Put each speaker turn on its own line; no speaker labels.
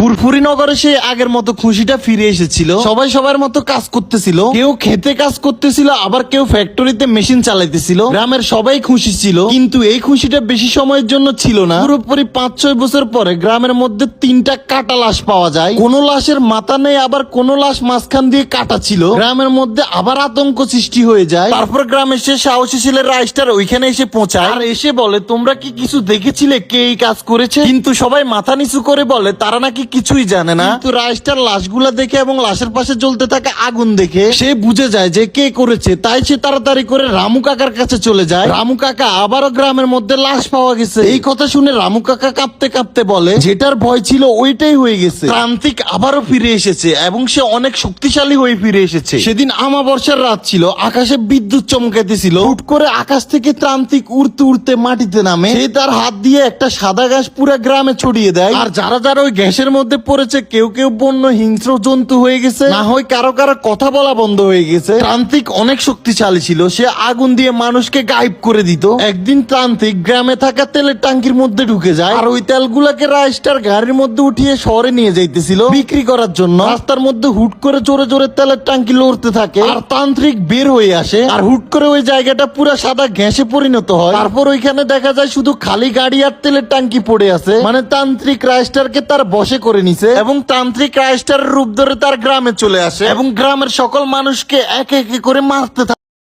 ফুরফুরি নগরে সে আগের মতো খুশিটা ফিরে এসেছিল। সবাই সবার মতো কাজ করতেছিল। কেউ খেতে কাজ করতেছিল আবার কেউ ফ্যাক্টরিতে মেশিন চালাইতেছিল। গ্রামের সবাই খুশি ছিল কিন্তু এই খুশিটা বেশি সময়ের জন্য ছিল না। পুরোপুরি পাঁচ ছয় বছর পরে গ্রামের মধ্যে তিনটা কাটা লাশ পাওয়া যায়। কোন লাশের মাথা নেই আবার কোন লাশ মাঝখান দিয়ে কাটা ছিল। গ্রামের মধ্যে আবার আতঙ্ক সৃষ্টি হয়ে যায়। তারপর গ্রামের সে সাহসী ছেলে রাইস্টার ওইখানে এসে পৌঁছায়। আর এসে বলে তোমরা কি কিছু দেখেছিলে? কে এই কাজ করেছে? কিন্তু সবাই মাথা নিচু করে বলে তারা নাকি কিছুই জানে না। কিন্তু রাইস্টার লাশগুলা দেখে এবং লাশের পাশে জ্বলতে থাকা আগুন দেখে। সে বুঝে যায় যে কে করেছে তাই সে তাড়াতাড়ি করে রামু কাকার কাছে চলে যায়। রামু কাকা আবারও গ্রামের মধ্যে লাশ পাওয়া গেছে। এই কথা শুনে রামু কাকা কাঁপতে কাঁপতে বলে যেটার ভয় ছিল ওইটাই হয়ে গেছে। প্রান্তিক আবারও ফিরে এসেছে এবং সে অনেক শক্তিশালী হয়ে ফিরে এসেছে। সেদিন আমাবর্ষার রাত ছিল আকাশে বিদ্যুৎ চমকাইতেছিল। হুট করে আকাশ থেকে ত্রান্তিক উড়তে উড়তে মাটিতে নামে। সে তার হাত দিয়ে একটা সাদা ঘাস পুরো গ্রামে ছড়িয়ে দেয়। আর যারা যারা ওই গ্যাসের মধ্যে পড়েছে কেউ কেউ বন্য হিংস্র জন্তু হয়ে গেছে। না হয় কারও কারও কথা বলা বন্ধ হয়ে গেছে। প্রান্তিক অনেক শক্তিশালী ছিল সে আগুন দিয়ে মানুষকে গায়েব করে দিত। একদিন প্রান্তিক গ্রামে থাকা তেলের টাঙ্কির মধ্যে ঢুকে যায় আর ওই তেলগুলাকে রাইস্টার গাড়ির মধ্যে উঠিয়ে শহরে নিয়ে যাইতেছিল বিক্রি করার জন্য। রাস্তার মধ্যে হুট করে জোরে জোরে তেলের টাঙ্কি লড়তে থাকে আর তান্ত্রিক বের হয়ে আসে আর হুট করে ওই জায়গাটা পুরো সাদা গ্যাসে পরিণত হয়। তারপর ওইখানে দেখা যায় শুধু খালি গাড়ি আর তেলের টাঙ্কি পড়ে আছে। মানে তান্ত্রিক রাইস্টারকে তার বসে করে নিছে এবং তান্ত্রিক রাইস্টার রূপ ধরে তার গ্রামে চলে আসে এবং গ্রামের সকল মানুষকে এক এক করে মারতে থাকে।